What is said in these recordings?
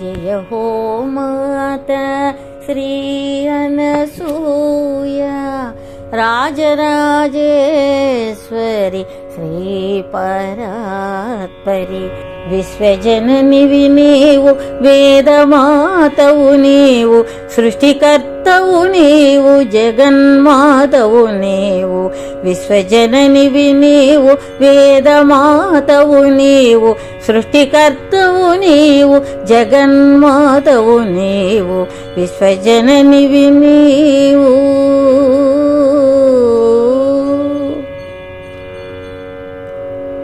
जय हो माता श्री अनसूया राजराजेश्वरि श्रीपरात्परि విశ్వజననివి నీవు వేదమాతవు నీవు సృష్టికర్తవు నీవు జగన్మాతవు నీవు విశ్వజననివి నీవు వేదమాతవు నీవు సృష్టికర్తవు నీవు జగన్మాతవు నీవు విశ్వజననివి నీవు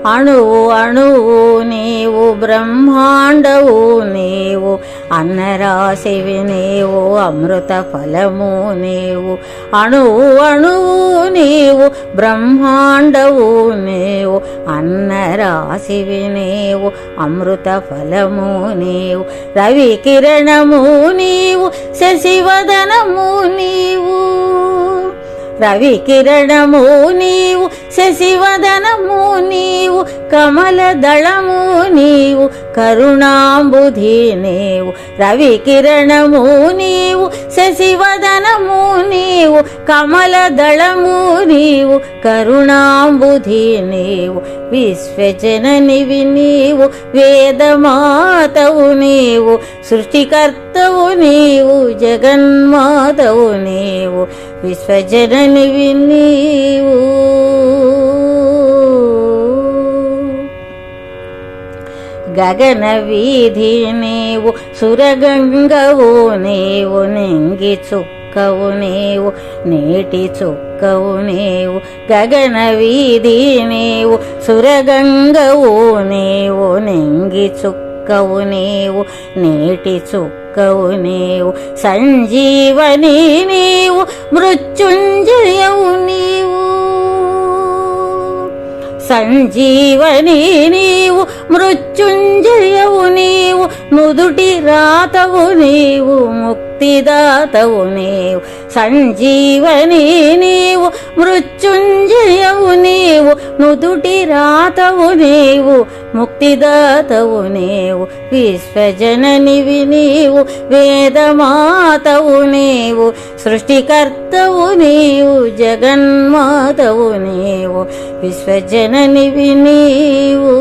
అణువు అణువు నీవు బ్రహ్మాండవు నీవు అన్నరాశివి నీవు అమృత ఫలము నీవు అణువు అణువు నీవు బ్రహ్మాండవు నీవు అన్నరాశివి నీవు అమృత ఫలము నీవు రవి కిరణము నీవు శశివదనము నీవు. రవి కిరణము నీవు శశివదనము నీవు కమల దళము నీవు కరుణాంబుధి నీవు రవి కిరణము నీవు శశివదనము నీవు కమల దళము నీవు కరుణాంబుధి నీవు విశ్వజననివి నీవు వేదమాతవు నీవు సృష్టికర్తవు నీవు జగన్మాతవు నీవు విశ్వజననివి నీవు గగన వీధి నీవు సురగంగవు నీవు నింగి చుక్కవు నీవు నీటి చుక్కవు నీవు గగన వీధి నీవు సురగంగవు నీవు నింగి చుక్కవు నీవు నీటి చుక్కవు నీవు సంజీవని నీవు మృత్యుంజయవు నీవు. సంజీవని నీవు మృత్యుంజయవు నీవు నుదుటి రాతవు నీవు ముక్తిదాతవు నీవు. సంజీవని నీవు మృత్యుంజయవు నీవు నుదుటి రాతవు నీవు ముక్తిదాతవు నీవు విశ్వజననివి నీవు వేదమాతవు నీవు సృష్టికర్తవు నీవు జగన్మాతవు నీవు విశ్వజననివి నీవు.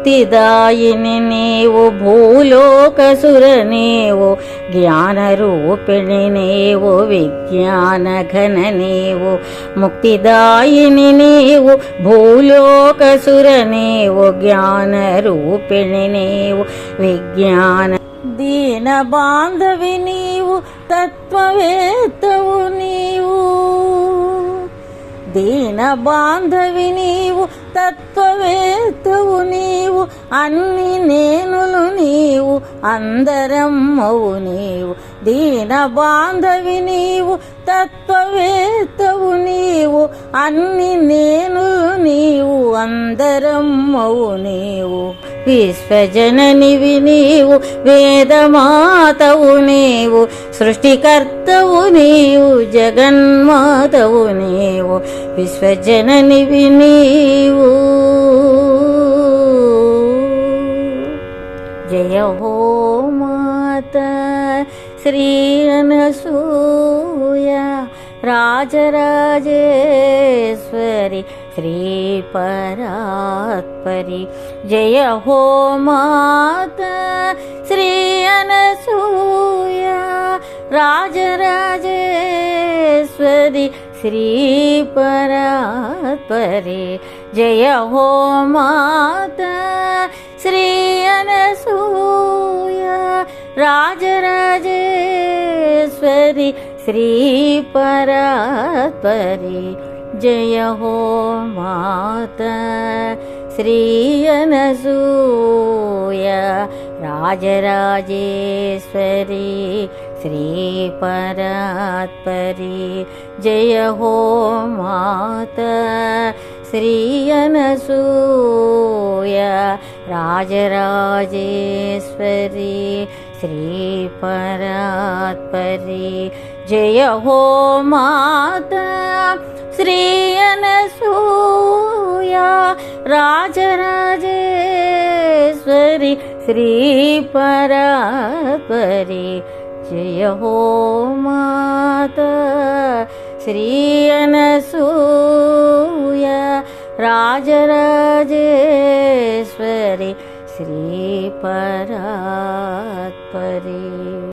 ముక్తిదాయిని నీవు భూలోకసుర నీవు జ్ఞానరూపిణి నీవు విజ్ఞాన ఘన నీవు ముక్తిదాయిని నీవు భూలోకసుర నీవు జ్ఞానరూపిణి నీవు విజ్ఞాన దీన బాంధవి నీవు తత్వవేత్తవు నీవు. దీన బాంధవి నీవు తత్వవేత్తవు నీవు అన్ని నేనులు నీవు అందరమ్మవు నీవు. దీన బాంధవి నీవు తత్వవేత్తవు నీవు అన్ని నేనులు నీవు అందరమ్మవు నీవు. విశ్వజననివి నీవు వేదమాతవు నీవు సృష్టికర్తవు నీవు జగన్మాతవు నీవు విశ్వజననివి నీవు జయ హో మాత శ్రీ అనసూయ రాజరాజేశ్వరి శ్రీ పరాత్పరి. జయ హో మాత శ్రీ అనసూయ రాజరాజేశ్వరి శ్రీపరాత్పరి జయ హో మాత శ్రీ అనసూయ రాజరాజేశ్వరి శ్రీపరాత్పరి జయ హో మాత శ్రీ అనసూయ రాజరాజేశ్వరి శ్రీపరాత్పరి जय हो मात। श्रीयनसूय राजराजेश्वरी श्रीपरात्परी। जय हो मात श्रीयनया राजराजेश्वरी श्रीपरात्परी। जय हो माता। శ్రీయనసూయ రాజరాజేశ్వరి శ్రీపరా